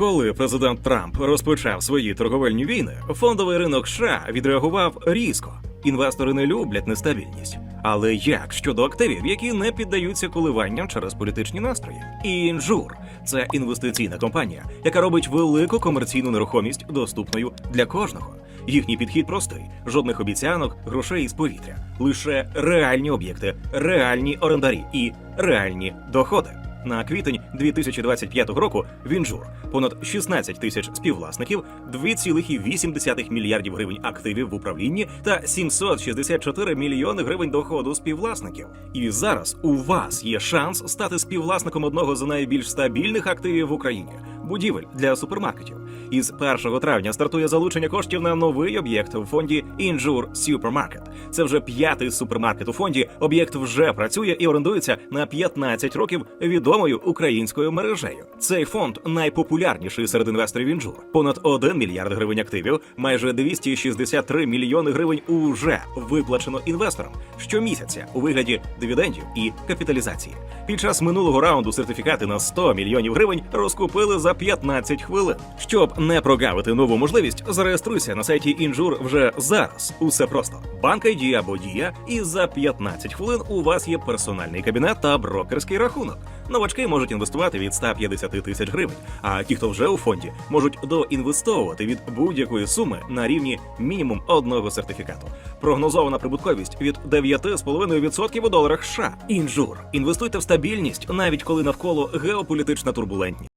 Коли президент Трамп розпочав свої торговельні війни, фондовий ринок США відреагував різко. Інвестори не люблять нестабільність. Але як щодо активів, які не піддаються коливанням через політичні настрої? Інжур це інвестиційна компанія, яка робить велику комерційну нерухомість доступною для кожного. Їхній підхід простий: жодних обіцянок, грошей із повітря, лише реальні об'єкти, реальні орендарі і реальні доходи. На квітень 2025 року в Інжур понад 16 тисяч співвласників, 2,8 мільярдів гривень активів в управлінні та 764 мільйони гривень доходу співвласників. І зараз у вас є шанс стати співвласником одного з найбільш стабільних активів в Україні будівель для супермаркетів. Із 1 травня стартує залучення коштів на новий об'єкт у фонді Інжур Supermarket. Це вже п'ятий супермаркет у фонді. Об'єкт вже працює і орендується на 15 років відомою українською мережею. Цей фонд найпопулярніший серед інвесторів Інжур. Понад 1 мільярд гривень активів, майже 263 мільйони гривень уже виплачено інвесторам щомісяця у вигляді дивідендів і капіталізації. Під час минулого раунду сертифікати на 100 мільйонів гривень розкупили за 15 хвилин. Щоб не прогавити нову можливість, зареєструйся на сайті Інжур вже зараз. Усе просто банк ID або Дія, і за 15 хвилин у вас є персональний кабінет та брокерський рахунок. Новачки можуть інвестувати від 150 тисяч гривень, а ті, хто вже у фонді, можуть доінвестовувати від будь-якої суми на рівні мінімум одного сертифікату. Прогнозована прибутковість від 9,5% у доларах США. Інжур. Інвестуйте в стабільність, навіть коли навколо геополітична турбулентність.